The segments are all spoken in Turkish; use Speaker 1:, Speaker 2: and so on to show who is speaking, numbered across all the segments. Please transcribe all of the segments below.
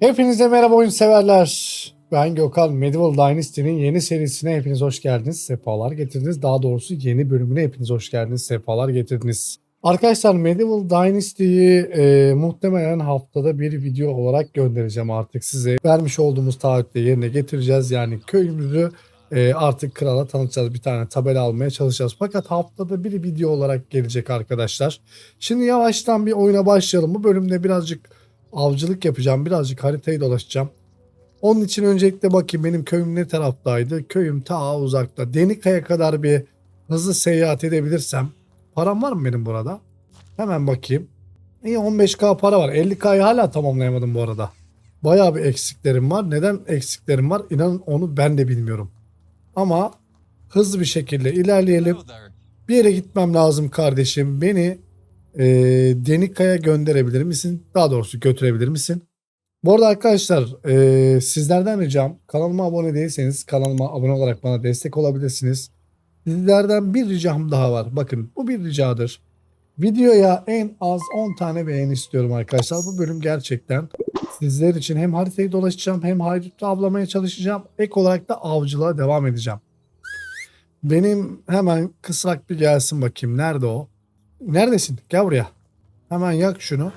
Speaker 1: Hepinize merhaba oyun severler. Ben Gökhan. Medieval Dynasty'nin yeni serisine hepiniz hoş geldiniz. Sefalar getirdiniz. Daha doğrusu yeni bölümüne hepiniz hoş geldiniz. Sefalar getirdiniz. Arkadaşlar Medieval Dynasty'yi e, muhtemelen haftada bir video olarak göndereceğim artık size. Vermiş olduğumuz taahhütle yerine getireceğiz. Yani köyümüzü e, artık krala tanıtacağız. Bir tane tabela almaya çalışacağız. Fakat haftada bir video olarak gelecek arkadaşlar. Şimdi yavaştan bir oyuna başlayalım. Bu bölümde birazcık avcılık yapacağım. Birazcık haritayı dolaşacağım. Onun için öncelikle bakayım benim köyüm ne taraftaydı? Köyüm ta uzakta. Denikaya kadar bir hızlı seyahat edebilirsem. Param var mı benim burada? Hemen bakayım. İyi 15k para var. 50k'yı hala tamamlayamadım bu arada. Bayağı bir eksiklerim var. Neden eksiklerim var? İnanın onu ben de bilmiyorum. Ama hızlı bir şekilde ilerleyelim. Bir yere gitmem lazım kardeşim. Beni e, Denika'ya gönderebilir misin? Daha doğrusu götürebilir misin? Bu arada arkadaşlar e, sizlerden ricam kanalıma abone değilseniz kanalıma abone olarak bana destek olabilirsiniz. Sizlerden bir ricam daha var. Bakın bu bir ricadır. Videoya en az 10 tane beğeni istiyorum arkadaşlar. Bu bölüm gerçekten sizler için hem haritayı dolaşacağım hem haydutlu avlamaya çalışacağım. Ek olarak da avcılığa devam edeceğim. Benim hemen kısrak bir gelsin bakayım. Nerede o? Neredesin? Gel buraya. Hemen yak şunu.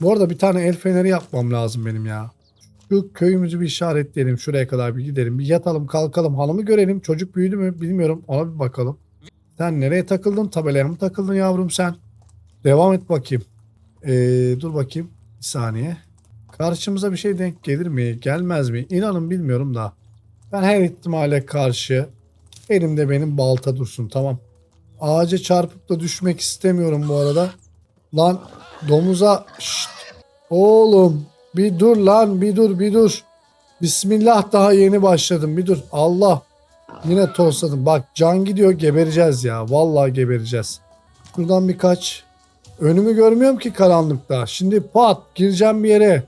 Speaker 1: Bu arada bir tane el feneri yapmam lazım benim ya. Şu köyümüzü bir işaretleyelim. Şuraya kadar bir gidelim. Bir yatalım kalkalım. Hanımı görelim. Çocuk büyüdü mü bilmiyorum. Ona bir bakalım. Sen nereye takıldın? Tabelaya mı takıldın yavrum sen? Devam et bakayım. Ee, dur bakayım. Bir saniye. Karşımıza bir şey denk gelir mi? Gelmez mi? İnanın bilmiyorum da. Ben her ihtimale karşı elimde benim balta dursun tamam. Ağaca çarpıp da düşmek istemiyorum bu arada. Lan domuza Şşt! oğlum bir dur lan bir dur bir dur. Bismillah daha yeni başladım bir dur. Allah yine tosladım. Bak can gidiyor gebereceğiz ya. Vallahi gebereceğiz. Buradan birkaç. Önümü görmüyorum ki karanlıkta. Şimdi pat gireceğim bir yere.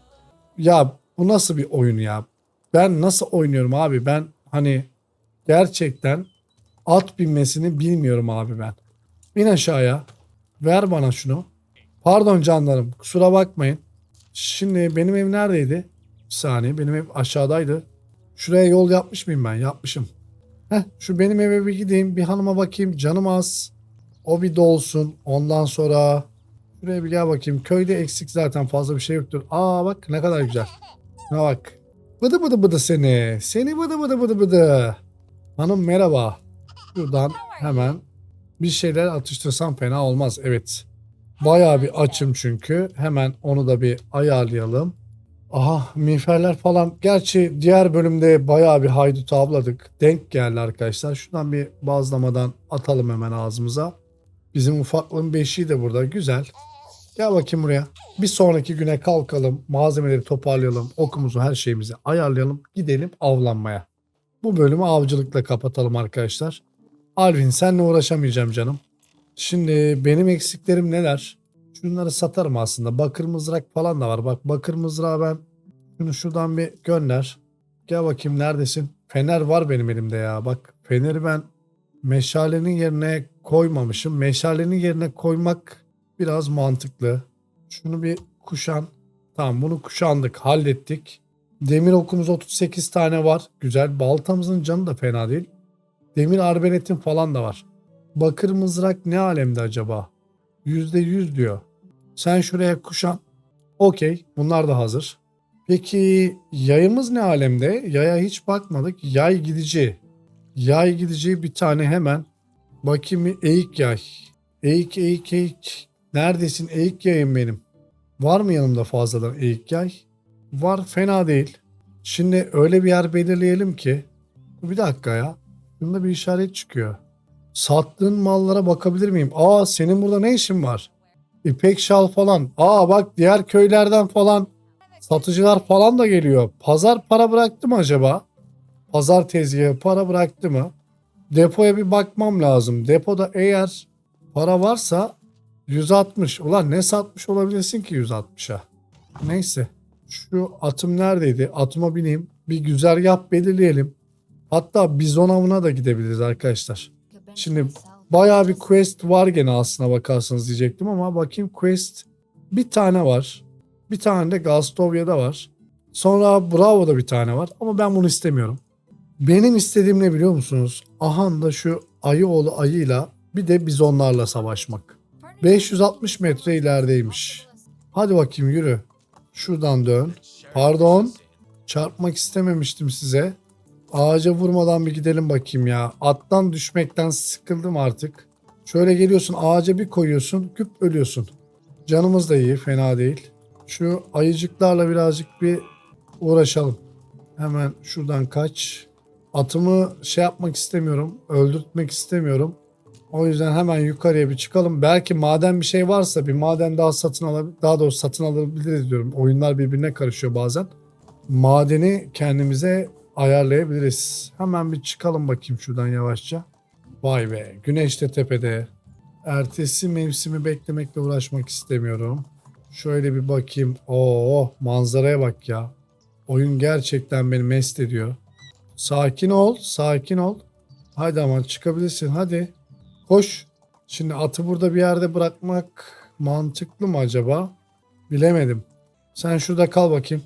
Speaker 1: Ya bu nasıl bir oyun ya? Ben nasıl oynuyorum abi? Ben hani gerçekten at binmesini bilmiyorum abi ben. İn aşağıya. Ver bana şunu. Pardon canlarım kusura bakmayın. Şimdi benim ev neredeydi? Bir saniye benim ev aşağıdaydı. Şuraya yol yapmış mıyım ben? Yapmışım. Heh, şu benim eve bir gideyim bir hanıma bakayım canım az. O bir dolsun ondan sonra şuraya bir gel bakayım. Köyde eksik zaten fazla bir şey yoktur. Aa bak ne kadar güzel. Ne bak. Bıdı bıdı bıdı seni. Seni bıdı bıdı bıdı bıdı. Hanım merhaba. Şuradan hemen bir şeyler atıştırsam fena olmaz. Evet. Bayağı bir açım çünkü. Hemen onu da bir ayarlayalım. Aha miğferler falan. Gerçi diğer bölümde bayağı bir haydut avladık. Denk geldi arkadaşlar. Şuradan bir bazlamadan atalım hemen ağzımıza. Bizim ufaklığın beşiği de burada. Güzel. Gel bakayım buraya. Bir sonraki güne kalkalım. Malzemeleri toparlayalım. Okumuzu her şeyimizi ayarlayalım. Gidelim avlanmaya. Bu bölümü avcılıkla kapatalım arkadaşlar. Alvin senle uğraşamayacağım canım. Şimdi benim eksiklerim neler? Şunları satarım aslında. Bakır mızrak falan da var. Bak bakır mızrağı ben şunu şuradan bir gönder. Gel bakayım neredesin? Fener var benim elimde ya. Bak feneri ben meşalenin yerine koymamışım. Meşalenin yerine koymak biraz mantıklı. Şunu bir kuşan. Tamam bunu kuşandık. Hallettik. Demir okumuz 38 tane var. Güzel. Baltamızın canı da fena değil. Demir arbeletin falan da var. Bakır mızrak ne alemde acaba? %100 diyor. Sen şuraya kuşan. Okey. Bunlar da hazır. Peki yayımız ne alemde? Yaya hiç bakmadık. Yay gidici. Yay gidici bir tane hemen. Bakayım eğik yay. Eğik eğik eğik. Neredesin eğik yayım benim? Var mı yanımda fazladan eğik yay? Var fena değil. Şimdi öyle bir yer belirleyelim ki. Bir dakika ya. Bunda bir işaret çıkıyor. Sattığın mallara bakabilir miyim? Aa senin burada ne işin var? İpek şal falan. Aa bak diğer köylerden falan satıcılar falan da geliyor. Pazar para bıraktı mı acaba? Pazar tezgahı para bıraktı mı? Depoya bir bakmam lazım. Depoda eğer para varsa 160. Ulan ne satmış olabilirsin ki 160'a? Neyse. Şu atım neredeydi? Atıma bineyim. Bir güzergah belirleyelim. Hatta bizon avına da gidebiliriz arkadaşlar. Şimdi bayağı bir quest var gene aslına bakarsanız diyecektim ama bakayım quest bir tane var. Bir tane de Gastovya'da var. Sonra Bravo'da bir tane var ama ben bunu istemiyorum. Benim istediğim ne biliyor musunuz? Ahan da şu ayıoğlu ayıyla bir de bizonlarla savaşmak. 560 metre ilerideymiş. Hadi bakayım yürü. Şuradan dön. Pardon. Çarpmak istememiştim size. Ağaca vurmadan bir gidelim bakayım ya. Attan düşmekten sıkıldım artık. Şöyle geliyorsun ağaca bir koyuyorsun küp ölüyorsun. Canımız da iyi fena değil. Şu ayıcıklarla birazcık bir uğraşalım. Hemen şuradan kaç. Atımı şey yapmak istemiyorum. Öldürtmek istemiyorum. O yüzden hemen yukarıya bir çıkalım. Belki maden bir şey varsa bir maden daha satın alabilir, daha doğrusu satın alabiliriz diyorum. Oyunlar birbirine karışıyor bazen. Madeni kendimize ayarlayabiliriz. Hemen bir çıkalım bakayım şuradan yavaşça. Vay be güneş de tepede. Ertesi mevsimi beklemekle uğraşmak istemiyorum. Şöyle bir bakayım. Oo manzaraya bak ya. Oyun gerçekten beni mest ediyor. Sakin ol, sakin ol. Hadi ama çıkabilirsin hadi. Koş. Şimdi atı burada bir yerde bırakmak mantıklı mı acaba? Bilemedim. Sen şurada kal bakayım.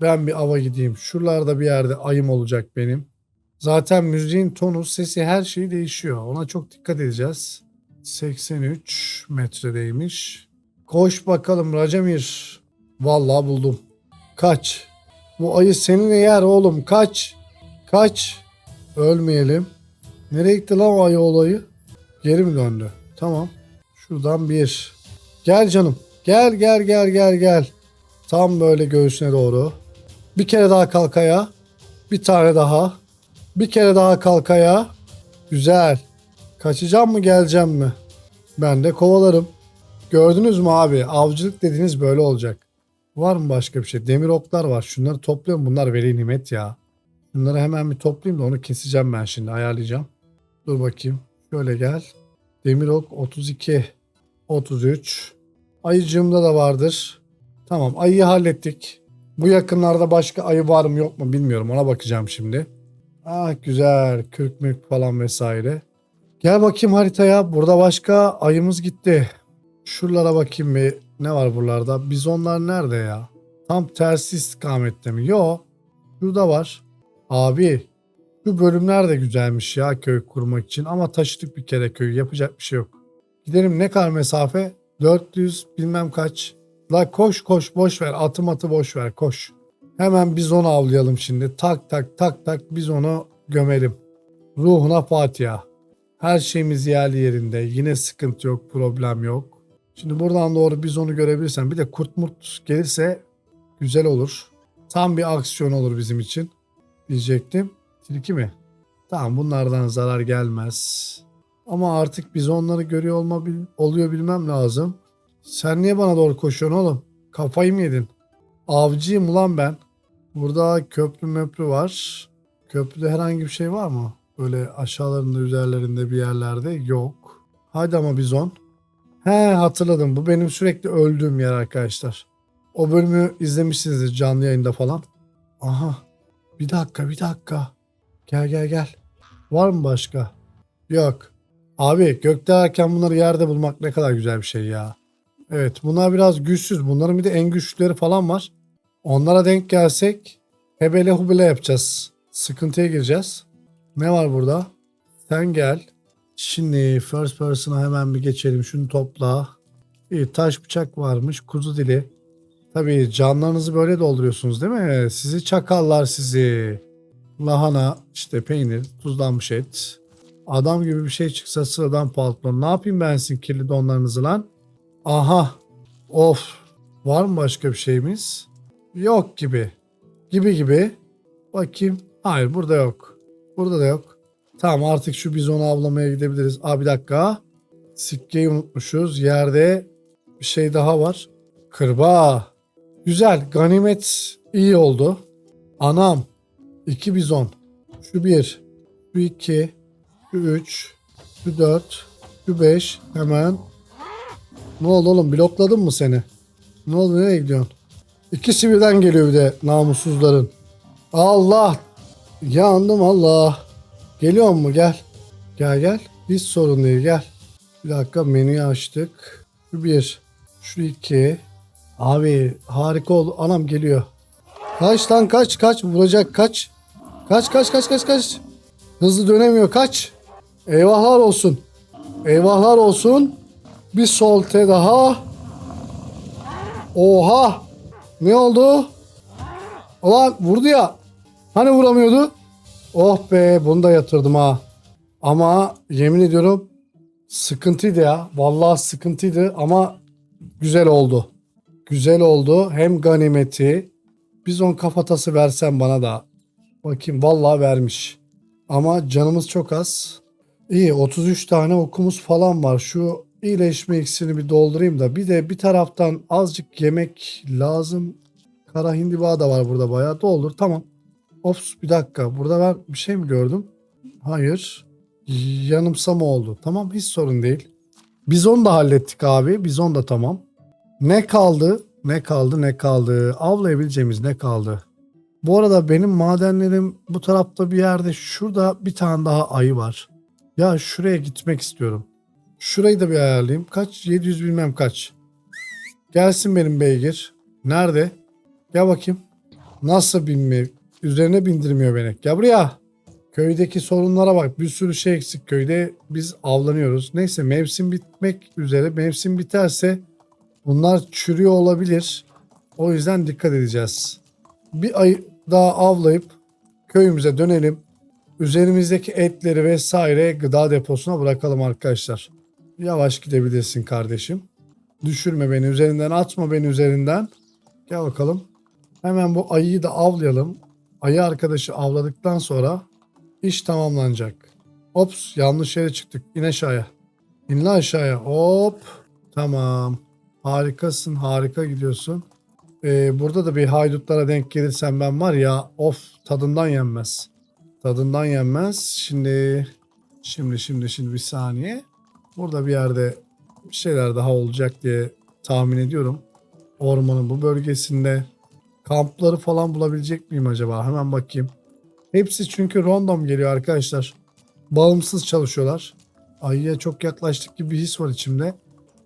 Speaker 1: Ben bir ava gideyim. Şuralarda bir yerde ayım olacak benim. Zaten müziğin tonu, sesi her şeyi değişiyor. Ona çok dikkat edeceğiz. 83 metredeymiş. Koş bakalım Racemir. Vallahi buldum. Kaç. Bu ayı seninle yer oğlum. Kaç. Kaç. Ölmeyelim. Nereye gitti lan o ayı olayı? Geri mi döndü? Tamam. Şuradan bir. Gel canım. Gel gel gel gel gel. Tam böyle göğsüne doğru. Bir kere daha kalk ayağa. Bir tane daha. Bir kere daha kalk ayağa. Güzel. Kaçacağım mı geleceğim mi? Ben de kovalarım. Gördünüz mü abi? Avcılık dediğiniz böyle olacak. Var mı başka bir şey? Demir oklar var. Şunları topluyorum. Bunlar veli nimet ya. Bunları hemen bir toplayayım da onu keseceğim ben şimdi. Ayarlayacağım. Dur bakayım. Şöyle gel. Demir ok 32. 33. Ayıcığımda da vardır. Tamam ayıyı hallettik. Bu yakınlarda başka ayı var mı yok mu bilmiyorum. Ona bakacağım şimdi. Ah güzel. Kürk falan vesaire. Gel bakayım haritaya. Burada başka ayımız gitti. Şuralara bakayım bir. Ne var buralarda? Bizonlar nerede ya? Tam tersi istikamette mi? Yo. Şurada var. Abi. Şu bölümler de güzelmiş ya köy kurmak için. Ama taşıdık bir kere köyü. Yapacak bir şey yok. Gidelim ne kadar mesafe? 400 bilmem kaç. La koş koş boş ver. Atım atı boş ver koş. Hemen bizonu avlayalım şimdi. Tak tak tak tak bizonu gömelim. Ruhuna Fatiha. Her şeyimiz yerli yerinde. Yine sıkıntı yok, problem yok. Şimdi buradan doğru bizonu görebilirsen bir de kurt murt gelirse güzel olur. Tam bir aksiyon olur bizim için diyecektim. Tilki mi? Tamam bunlardan zarar gelmez. Ama artık biz onları görüyor olma oluyor bilmem lazım. Sen niye bana doğru koşuyorsun oğlum? Kafayı mı yedin? Avcıyım ulan ben. Burada köprü möprü var. Köprüde herhangi bir şey var mı? Böyle aşağılarında üzerlerinde bir yerlerde yok. Hadi ama bizon. He hatırladım. Bu benim sürekli öldüğüm yer arkadaşlar. O bölümü izlemişsinizdir canlı yayında falan. Aha. Bir dakika bir dakika. Gel gel gel. Var mı başka? Yok. Abi gökte erken bunları yerde bulmak ne kadar güzel bir şey ya. Evet bunlar biraz güçsüz. Bunların bir de en güçlüleri falan var. Onlara denk gelsek hebele hubele yapacağız. Sıkıntıya gireceğiz. Ne var burada? Sen gel. Şimdi first person'a hemen bir geçelim. Şunu topla. İyi taş bıçak varmış. Kuzu dili. Tabii canlarınızı böyle dolduruyorsunuz değil mi? Sizi çakallar sizi. Lahana, işte peynir, tuzlanmış et. Adam gibi bir şey çıksa sıradan palton. Ne yapayım ben sizin kirli donlarınızı lan? Aha. Of. Var mı başka bir şeyimiz? Yok gibi. Gibi gibi. Bakayım. Hayır burada yok. Burada da yok. Tamam artık şu bizonu avlamaya gidebiliriz. Aa bir dakika. Sikkeyi unutmuşuz. Yerde bir şey daha var. Kırba. Güzel. Ganimet iyi oldu. Anam. İki bizon. Şu bir. Şu iki. Şu üç. Şu dört. Şu beş. Hemen. Ne oldu oğlum? Blokladın mı seni? Ne oldu? Nereye gidiyorsun? İkisi birden geliyor bir de namussuzların. Allah. Yandım Allah. Geliyor mu? Gel. Gel gel. Hiç sorun değil gel. Bir dakika menüyü açtık. Şu bir. Şu iki. Abi harika oldu. Anam geliyor. Kaç lan kaç kaç vuracak kaç. Kaç kaç kaç kaç kaç. Hızlı dönemiyor kaç. Eyvahlar olsun. Eyvahlar olsun. Bir solte daha. Oha. Ne oldu? Ulan vurdu ya. Hani vuramıyordu? Oh be bunu da yatırdım ha. Ama yemin ediyorum sıkıntıydı ya. Vallahi sıkıntıydı ama güzel oldu. Güzel oldu. Hem ganimeti. Bizon kafatası versen bana da. Bakayım vallahi vermiş. Ama canımız çok az. İyi 33 tane okumuz falan var. Şu iyileşme iksirini bir doldurayım da. Bir de bir taraftan azıcık yemek lazım. Kara hindiba da var burada bayağı. Doldur tamam. Ops bir dakika. Burada ben bir şey mi gördüm? Hayır. Yanımsama oldu. Tamam hiç sorun değil. Bizon da hallettik abi. Bizon da tamam. Ne kaldı? Ne kaldı? Ne kaldı? Avlayabileceğimiz ne kaldı? Bu arada benim madenlerim bu tarafta bir yerde şurada bir tane daha ayı var. Ya şuraya gitmek istiyorum. Şurayı da bir ayarlayayım. Kaç? 700 bilmem kaç. Gelsin benim beygir. Nerede? Gel bakayım. Nasıl binmiyor? Üzerine bindirmiyor beni. Gel buraya. Köydeki sorunlara bak. Bir sürü şey eksik. Köyde biz avlanıyoruz. Neyse mevsim bitmek üzere. Mevsim biterse bunlar çürüyor olabilir. O yüzden dikkat edeceğiz. Bir ay daha avlayıp köyümüze dönelim. Üzerimizdeki etleri vesaire gıda deposuna bırakalım arkadaşlar. Yavaş gidebilirsin kardeşim. Düşürme beni üzerinden atma beni üzerinden. Gel bakalım. Hemen bu ayıyı da avlayalım. Ayı arkadaşı avladıktan sonra iş tamamlanacak. Ops yanlış yere çıktık. İn aşağıya. İn aşağıya. Hop. Tamam. Harikasın. Harika gidiyorsun. Ee, burada da bir haydutlara denk gelirsen ben var ya of tadından yenmez. Tadından yenmez. Şimdi şimdi şimdi şimdi bir saniye. Burada bir yerde bir şeyler daha olacak diye tahmin ediyorum. Ormanın bu bölgesinde kampları falan bulabilecek miyim acaba? Hemen bakayım. Hepsi çünkü random geliyor arkadaşlar. Bağımsız çalışıyorlar. Ayıya çok yaklaştık gibi bir his var içimde.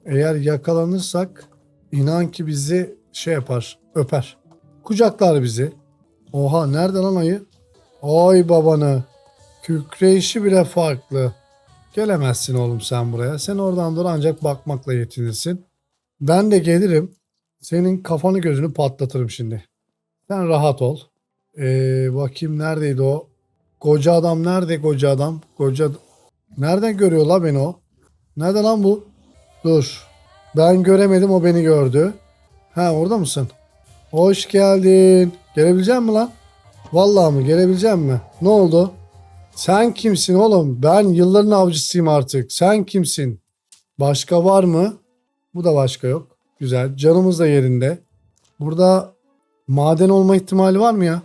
Speaker 1: Eğer yakalanırsak inan ki bizi şey yapar, öper. Kucaklar bizi. Oha nerede lan ayı? Ay babanı. Kükreyişi bile farklı. Gelemezsin oğlum sen buraya. Sen oradan dur ancak bakmakla yetinirsin. Ben de gelirim. Senin kafanı gözünü patlatırım şimdi. Sen rahat ol. Ee, bakayım neredeydi o? Koca adam nerede koca adam? Koca... Nereden görüyor la beni o? Nerede lan bu? Dur. Ben göremedim o beni gördü. Ha orada mısın? Hoş geldin. Gelebilecek mi lan? Vallahi mı? Gelebilecek mi? Ne oldu? Sen kimsin oğlum? Ben yılların avcısıyım artık. Sen kimsin? Başka var mı? Bu da başka yok. Güzel. Canımız da yerinde. Burada maden olma ihtimali var mı ya?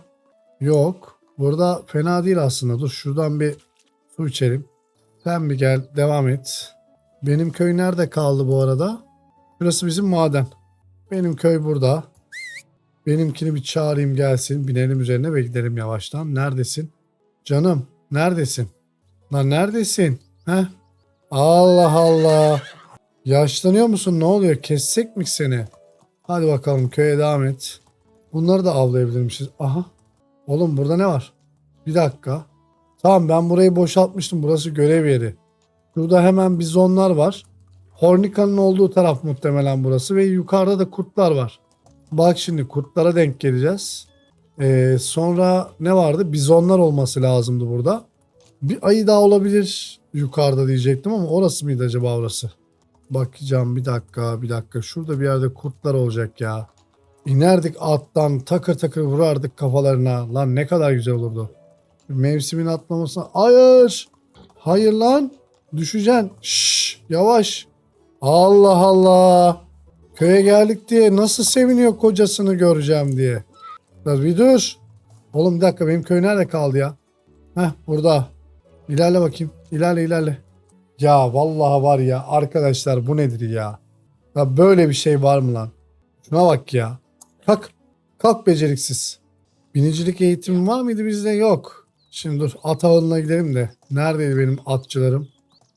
Speaker 1: Yok. Burada fena değil aslında. Dur şuradan bir su içelim. Sen bir gel. Devam et. Benim köy nerede kaldı bu arada? Burası bizim maden. Benim köy burada. Benimkini bir çağırayım gelsin. Binelim üzerine ve gidelim yavaştan. Neredesin? Canım neredesin? Lan neredesin? Heh. Allah Allah. Yaşlanıyor musun? Ne oluyor? Kessek mi seni? Hadi bakalım köye devam et. Bunları da avlayabilirmişiz. Aha. Oğlum burada ne var? Bir dakika. Tamam ben burayı boşaltmıştım. Burası görev yeri. Burada hemen bizonlar var. Hornika'nın olduğu taraf muhtemelen burası ve yukarıda da kurtlar var. Bak şimdi kurtlara denk geleceğiz. Ee, sonra ne vardı? Bizonlar olması lazımdı burada. Bir ayı daha olabilir yukarıda diyecektim ama orası mıydı acaba orası? Bakacağım bir dakika bir dakika. Şurada bir yerde kurtlar olacak ya. İnerdik attan takır takır vurardık kafalarına. Lan ne kadar güzel olurdu. Mevsimin atlamasına. Hayır. Hayır lan. Düşeceksin. Şşş yavaş. Allah Allah. Köye geldik diye nasıl seviniyor kocasını göreceğim diye. Lan bir dur. Oğlum bir dakika benim köy nerede kaldı ya? Heh burada. İlerle bakayım. İlerle ilerle. Ya vallahi var ya arkadaşlar bu nedir ya? Ya böyle bir şey var mı lan? Şuna bak ya. Kalk. Kalk beceriksiz. Binicilik eğitimi var mıydı bizde? Yok. Şimdi dur at ağılına gidelim de. Neredeydi benim atçılarım?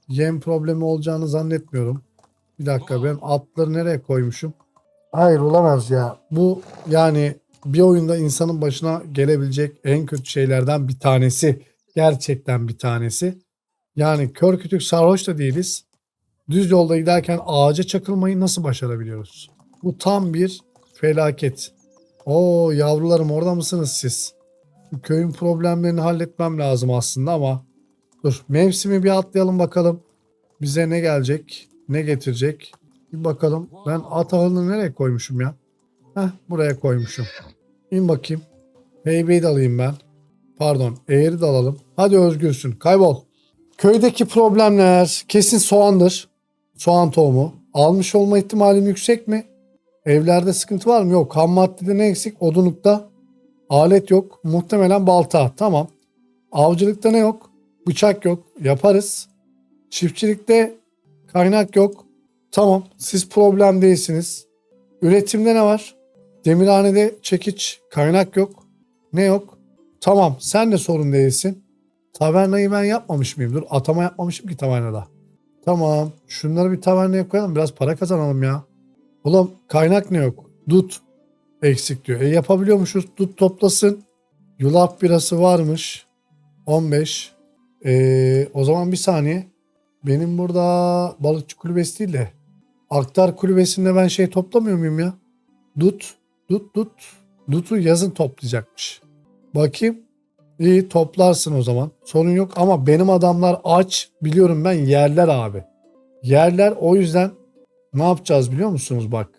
Speaker 1: Yem problemi olacağını zannetmiyorum. Bir dakika ben atları nereye koymuşum? Hayır olamaz ya. Bu yani bir oyunda insanın başına gelebilecek en kötü şeylerden bir tanesi. Gerçekten bir tanesi. Yani kör kütük sarhoş da değiliz. Düz yolda giderken ağaca çakılmayı nasıl başarabiliyoruz? Bu tam bir felaket. Oo yavrularım orada mısınız siz? Köyün problemlerini halletmem lazım aslında ama dur mevsimi bir atlayalım bakalım. Bize ne gelecek? Ne getirecek? Bir bakalım. Ben at ahılını nereye koymuşum ya? Heh buraya koymuşum. İn bakayım. Heybeyi de alayım ben. Pardon eğri de alalım. Hadi özgürsün. Kaybol. Köydeki problemler kesin soğandır. Soğan tohumu. Almış olma ihtimalim yüksek mi? Evlerde sıkıntı var mı? Yok. Ham maddede ne eksik? Odunlukta. Alet yok. Muhtemelen balta. Tamam. Avcılıkta ne yok? Bıçak yok. Yaparız. Çiftçilikte kaynak yok. Tamam. Siz problem değilsiniz. Üretimde ne var? Demirhanede çekiç, kaynak yok. Ne yok? Tamam. Sen de sorun değilsin. Tavernayı ben yapmamış mıyım? Dur atama yapmamışım ki tavernada. Tamam. Şunları bir tavernaya koyalım. Biraz para kazanalım ya. Oğlum kaynak ne yok? Dut eksik diyor. E yapabiliyormuşuz. Dut toplasın. Yulaf birası varmış. 15. E, o zaman bir saniye. Benim burada balıkçı kulübesi değil de Aktar kulübesinde ben şey toplamıyor muyum ya? Dut, dut, dut. Dutu yazın toplayacakmış. Bakayım. İyi toplarsın o zaman. Sorun yok ama benim adamlar aç. Biliyorum ben yerler abi. Yerler o yüzden ne yapacağız biliyor musunuz bak.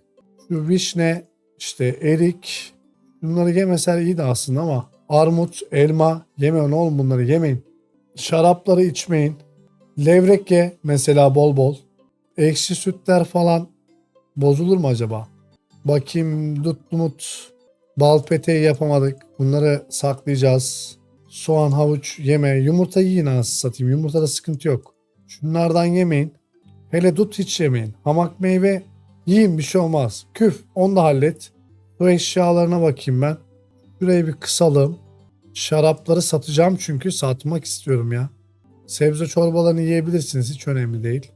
Speaker 1: Şu vişne, işte erik. Bunları yemeseler iyi de aslında ama armut, elma yemeyin oğlum bunları yemeyin. Şarapları içmeyin. Levrek ye mesela bol bol. Ekşi sütler falan bozulur mu acaba? Bakayım dut mut bal peteği yapamadık. Bunları saklayacağız. Soğan, havuç yeme. Yumurta yiyin anasını satayım. Yumurtada sıkıntı yok. Şunlardan yemeyin. Hele dut hiç yemeyin. Hamak meyve yiyin bir şey olmaz. Küf onu da hallet. Bu eşyalarına bakayım ben. Şurayı bir kısalım. Şarapları satacağım çünkü satmak istiyorum ya. Sebze çorbalarını yiyebilirsiniz hiç önemli değil.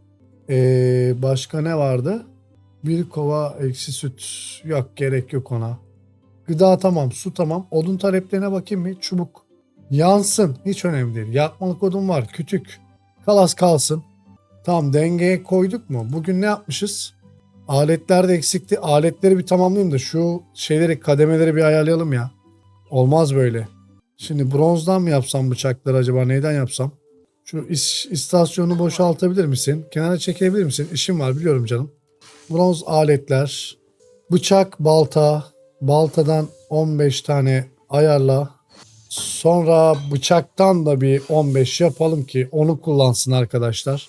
Speaker 1: Ee, başka ne vardı? Bir kova eksi süt. Yok gerek yok ona. Gıda tamam, su tamam. Odun taleplerine bakayım mı? Çubuk. Yansın. Hiç önemli değil. Yakmalık odun var. Kütük. Kalas kalsın. Tamam dengeye koyduk mu? Bugün ne yapmışız? Aletler de eksikti. Aletleri bir tamamlayayım da şu şeyleri kademeleri bir ayarlayalım ya. Olmaz böyle. Şimdi bronzdan mı yapsam bıçakları acaba neyden yapsam? Şu istasyonu boşaltabilir misin? Kenara çekebilir misin? İşim var biliyorum canım. Bronz aletler. Bıçak, balta. Baltadan 15 tane ayarla. Sonra bıçaktan da bir 15 yapalım ki onu kullansın arkadaşlar.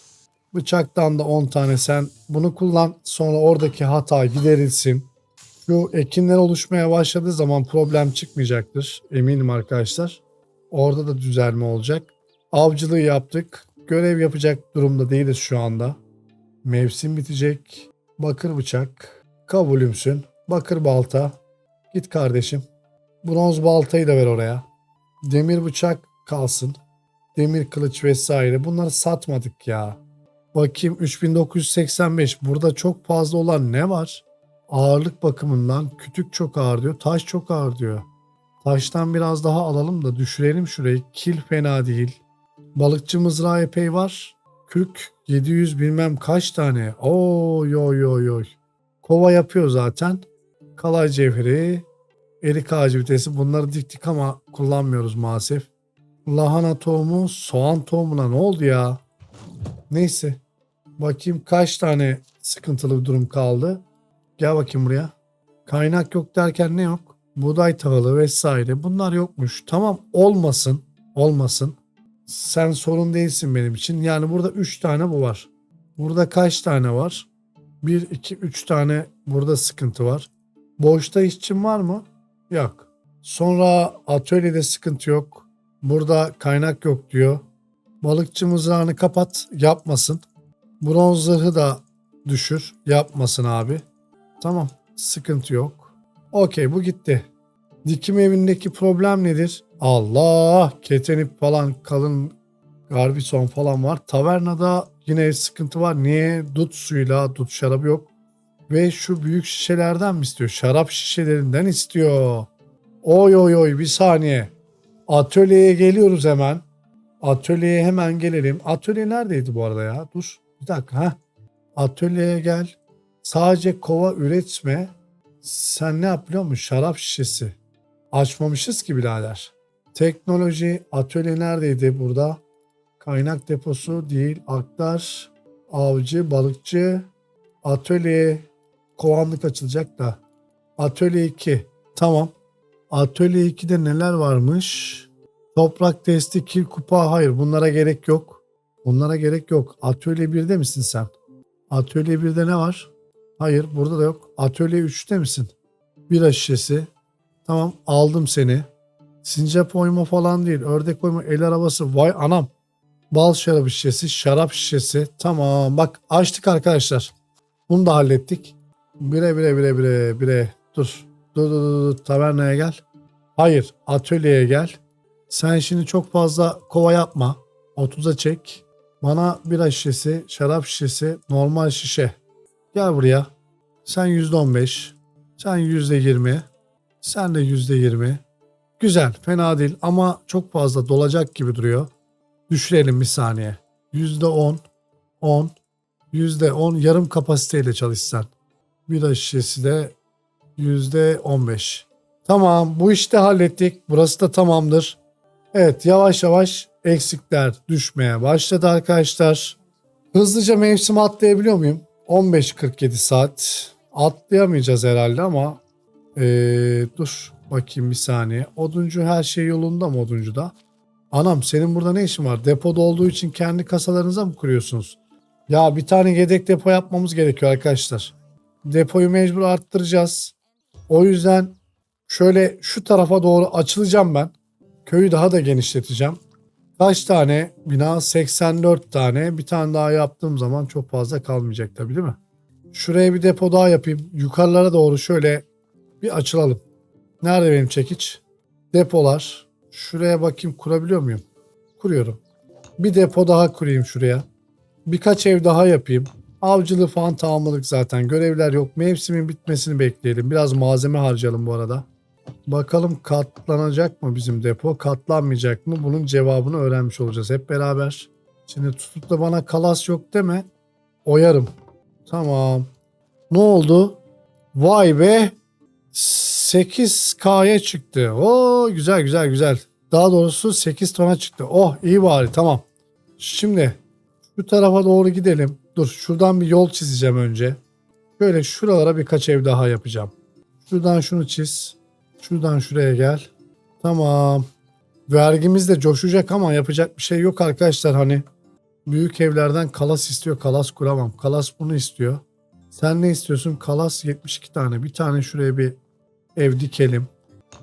Speaker 1: Bıçaktan da 10 tane sen bunu kullan. Sonra oradaki hata giderilsin. Şu ekinler oluşmaya başladığı zaman problem çıkmayacaktır. Eminim arkadaşlar. Orada da düzelme olacak. Avcılığı yaptık. Görev yapacak durumda değiliz şu anda. Mevsim bitecek. Bakır bıçak. Kabulümsün. Bakır balta. Git kardeşim. Bronz baltayı da ver oraya. Demir bıçak kalsın. Demir kılıç vesaire. Bunları satmadık ya. Bakayım 3985. Burada çok fazla olan ne var? Ağırlık bakımından kütük çok ağır diyor. Taş çok ağır diyor. Taştan biraz daha alalım da düşürelim şurayı. Kil fena değil. Balıkçı mızrağı epey var. Kürk 700 bilmem kaç tane. Oo yo yo yo. Kova yapıyor zaten. Kalay cevheri, erik ağacı vitesi bunları diktik ama kullanmıyoruz maalesef. Lahana tohumu, soğan tohumuna ne oldu ya? Neyse. Bakayım kaç tane sıkıntılı bir durum kaldı. Gel bakayım buraya. Kaynak yok derken ne yok? Buğday tahılı vesaire bunlar yokmuş. Tamam olmasın. Olmasın. Sen sorun değilsin benim için. Yani burada 3 tane bu var. Burada kaç tane var? 1, 2, 3 tane burada sıkıntı var. Boşta işçim var mı? Yok. Sonra atölyede sıkıntı yok. Burada kaynak yok diyor. Balıkçı mızrağını kapat yapmasın. Bronz zırhı da düşür yapmasın abi. Tamam sıkıntı yok. Okey bu gitti. Dikim evindeki problem nedir? Allah ketenip falan kalın garbison falan var. Tavernada yine sıkıntı var. Niye? Dut suyuyla dut şarabı yok. Ve şu büyük şişelerden mi istiyor? Şarap şişelerinden istiyor. Oy oy oy bir saniye. Atölyeye geliyoruz hemen. Atölyeye hemen gelelim. Atölye neredeydi bu arada ya? Dur bir dakika. ha. Atölyeye gel. Sadece kova üretme. Sen ne yap biliyor musun? Şarap şişesi. Açmamışız ki birader. Teknoloji atölye neredeydi burada? Kaynak deposu değil. Aktar, avcı, balıkçı, atölye, kovanlık açılacak da. Atölye 2. Tamam. Atölye 2'de neler varmış? Toprak testi, kil kupa. Hayır bunlara gerek yok. Bunlara gerek yok. Atölye 1'de misin sen? Atölye 1'de ne var? Hayır burada da yok. Atölye 3'te misin? Bira şişesi. Tamam aldım seni. Sincap oyma falan değil. Ördek oyma el arabası. Vay anam. Bal şarabı şişesi, şarap şişesi. Tamam bak açtık arkadaşlar. Bunu da hallettik. Bire bire bire bire bire. Dur. Dur dur dur, dur. Tavernaya gel. Hayır atölyeye gel. Sen şimdi çok fazla kova yapma. 30'a çek. Bana bira şişesi, şarap şişesi, normal şişe. Gel buraya. Sen %15. Sen %20. Sen de %20. Güzel, fena değil ama çok fazla dolacak gibi duruyor. Düşürelim bir saniye. %10, 10, %10 yarım kapasiteyle çalışsan. Bira şişesi de %15. Tamam bu işte hallettik. Burası da tamamdır. Evet yavaş yavaş eksikler düşmeye başladı arkadaşlar. Hızlıca mevsim atlayabiliyor muyum? 15.47 saat. Atlayamayacağız herhalde ama ee, dur bakayım bir saniye. Oduncu her şey yolunda mı oduncuda? Anam senin burada ne işin var? Depoda olduğu için kendi kasalarınıza mı kuruyorsunuz? Ya bir tane yedek depo yapmamız gerekiyor arkadaşlar. Depoyu mecbur arttıracağız. O yüzden şöyle şu tarafa doğru açılacağım ben. Köyü daha da genişleteceğim. Kaç tane? Bina 84 tane. Bir tane daha yaptığım zaman çok fazla kalmayacak tabii değil mi? Şuraya bir depo daha yapayım. Yukarılara doğru şöyle bir açılalım. Nerede benim çekiç? Depolar. Şuraya bakayım kurabiliyor muyum? Kuruyorum. Bir depo daha kurayım şuraya. Birkaç ev daha yapayım. Avcılığı falan tamamladık zaten. Görevler yok. Mevsimin bitmesini bekleyelim. Biraz malzeme harcayalım bu arada. Bakalım katlanacak mı bizim depo? Katlanmayacak mı? Bunun cevabını öğrenmiş olacağız hep beraber. Şimdi tutup da bana kalas yok deme. Oyarım. Tamam. Ne oldu? Vay be. 8K'ya çıktı. Oo güzel güzel güzel. Daha doğrusu 8 tona çıktı. Oh iyi bari tamam. Şimdi şu tarafa doğru gidelim. Dur şuradan bir yol çizeceğim önce. Şöyle şuralara birkaç ev daha yapacağım. Şuradan şunu çiz. Şuradan şuraya gel. Tamam. Vergimiz de coşacak ama yapacak bir şey yok arkadaşlar. Hani büyük evlerden kalas istiyor. Kalas kuramam. Kalas bunu istiyor. Sen ne istiyorsun? Kalas 72 tane. Bir tane şuraya bir ev dikelim.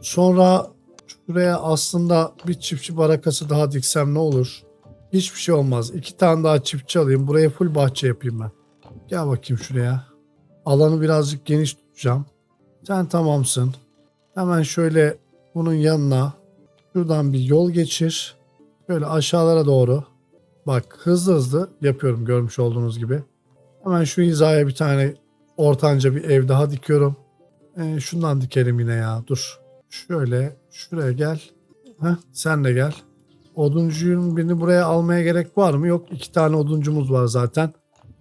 Speaker 1: Sonra şuraya aslında bir çiftçi barakası daha diksem ne olur? Hiçbir şey olmaz. İki tane daha çiftçi alayım. Buraya full bahçe yapayım ben. Gel bakayım şuraya. Alanı birazcık geniş tutacağım. Sen tamamsın. Hemen şöyle bunun yanına şuradan bir yol geçir. Şöyle aşağılara doğru. Bak hızlı hızlı yapıyorum görmüş olduğunuz gibi. Hemen şu hizaya bir tane ortanca bir ev daha dikiyorum. Ee, şundan dikelim yine ya dur. Şöyle şuraya gel. Heh, sen de gel. Oduncuyun birini buraya almaya gerek var mı? Yok iki tane oduncumuz var zaten.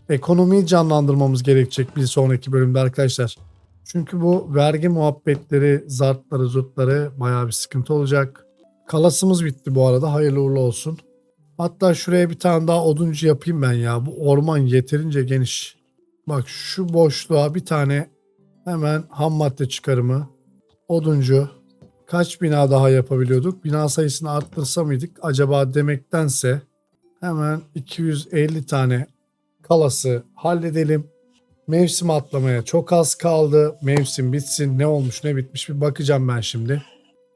Speaker 1: Ekonomiyi canlandırmamız gerekecek bir sonraki bölümde arkadaşlar. Çünkü bu vergi muhabbetleri, zartları, zurtları bayağı bir sıkıntı olacak. Kalasımız bitti bu arada. Hayırlı uğurlu olsun. Hatta şuraya bir tane daha oduncu yapayım ben ya. Bu orman yeterince geniş. Bak şu boşluğa bir tane hemen ham madde çıkarımı. Oduncu. Kaç bina daha yapabiliyorduk? Bina sayısını arttırsa mıydık acaba demektense hemen 250 tane kalası halledelim. Mevsim atlamaya çok az kaldı. Mevsim bitsin. Ne olmuş ne bitmiş bir bakacağım ben şimdi.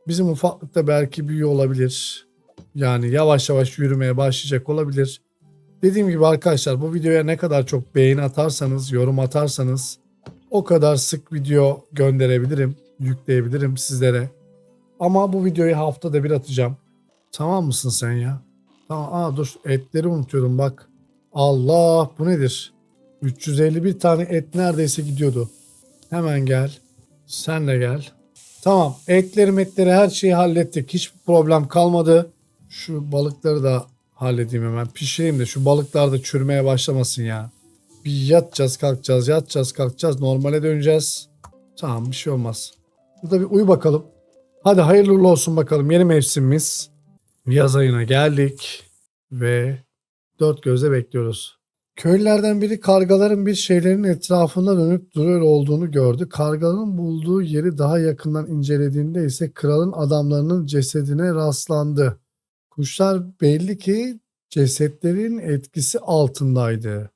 Speaker 1: Bizim ufaklıkta belki büyüyor olabilir. Yani yavaş yavaş yürümeye başlayacak olabilir. Dediğim gibi arkadaşlar bu videoya ne kadar çok beğeni atarsanız, yorum atarsanız o kadar sık video gönderebilirim, yükleyebilirim sizlere. Ama bu videoyu haftada bir atacağım. Tamam mısın sen ya? Tamam. Aa dur etleri unutuyorum bak. Allah bu nedir? 351 tane et neredeyse gidiyordu. Hemen gel. Sen de gel. Tamam. Etleri metleri her şeyi hallettik. Hiçbir problem kalmadı. Şu balıkları da halledeyim hemen. Pişireyim de şu balıklar da çürümeye başlamasın ya. Bir yatacağız kalkacağız yatacağız kalkacağız. Normale döneceğiz. Tamam bir şey olmaz. Burada bir uyu bakalım. Hadi hayırlı olsun bakalım. Yeni mevsimimiz. Yaz ayına geldik. Ve dört gözle bekliyoruz. Köylülerden biri kargaların bir şeylerin etrafında dönüp duruyor olduğunu gördü. Kargaların bulduğu yeri daha yakından incelediğinde ise kralın adamlarının cesedine rastlandı. Kuşlar belli ki cesetlerin etkisi altındaydı.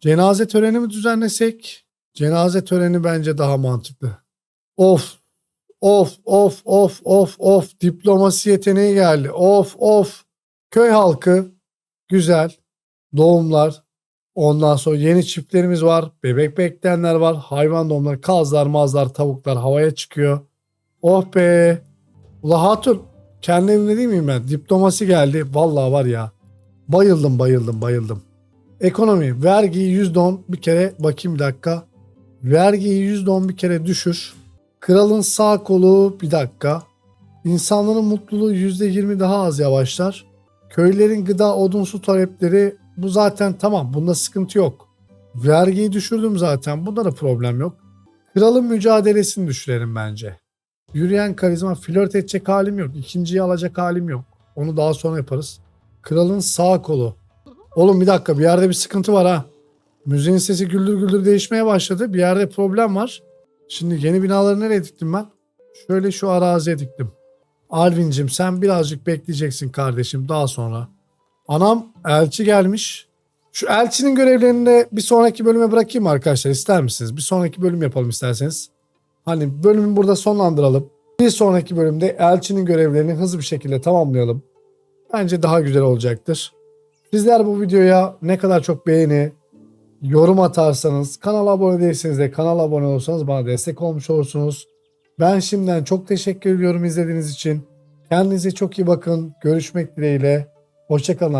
Speaker 1: Cenaze töreni mi düzenlesek? Cenaze töreni bence daha mantıklı. Of, of, of, of, of, of. Diplomasi yeteneği geldi. Of, of. Köy halkı. Güzel. Doğumlar. Ondan sonra yeni çiftlerimiz var. Bebek bekleyenler var. Hayvan doğumları. Kazlar, mazlar, tavuklar havaya çıkıyor. Oh be. Ula hatun. Kendi evimde değil miyim ben? Diplomasi geldi. Vallahi var ya. Bayıldım, bayıldım, bayıldım. Ekonomi. Vergiyi %10 bir kere bakayım bir dakika. Vergiyi %10 bir kere düşür. Kralın sağ kolu bir dakika. İnsanların mutluluğu %20 daha az yavaşlar. Köylerin gıda odun su talepleri bu zaten tamam. Bunda sıkıntı yok. Vergiyi düşürdüm zaten. Bunda da problem yok. Kralın mücadelesini düşürelim bence. Yürüyen karizma flört edecek halim yok. İkinciyi alacak halim yok. Onu daha sonra yaparız. Kralın sağ kolu. Oğlum bir dakika bir yerde bir sıkıntı var ha. Müziğin sesi güldür güldür değişmeye başladı. Bir yerde problem var. Şimdi yeni binaları nereye diktim ben? Şöyle şu araziye diktim. Alvin'cim sen birazcık bekleyeceksin kardeşim daha sonra. Anam elçi gelmiş. Şu elçinin görevlerini de bir sonraki bölüme bırakayım arkadaşlar ister misiniz? Bir sonraki bölüm yapalım isterseniz. Hani bölümü burada sonlandıralım. Bir sonraki bölümde elçinin görevlerini hızlı bir şekilde tamamlayalım. Bence daha güzel olacaktır. Sizler bu videoya ne kadar çok beğeni, yorum atarsanız, kanala abone değilseniz de kanala abone olursanız bana destek olmuş olursunuz. Ben şimdiden çok teşekkür ediyorum izlediğiniz için. Kendinize çok iyi bakın. Görüşmek dileğiyle. Hoşçakalın arkadaşlar.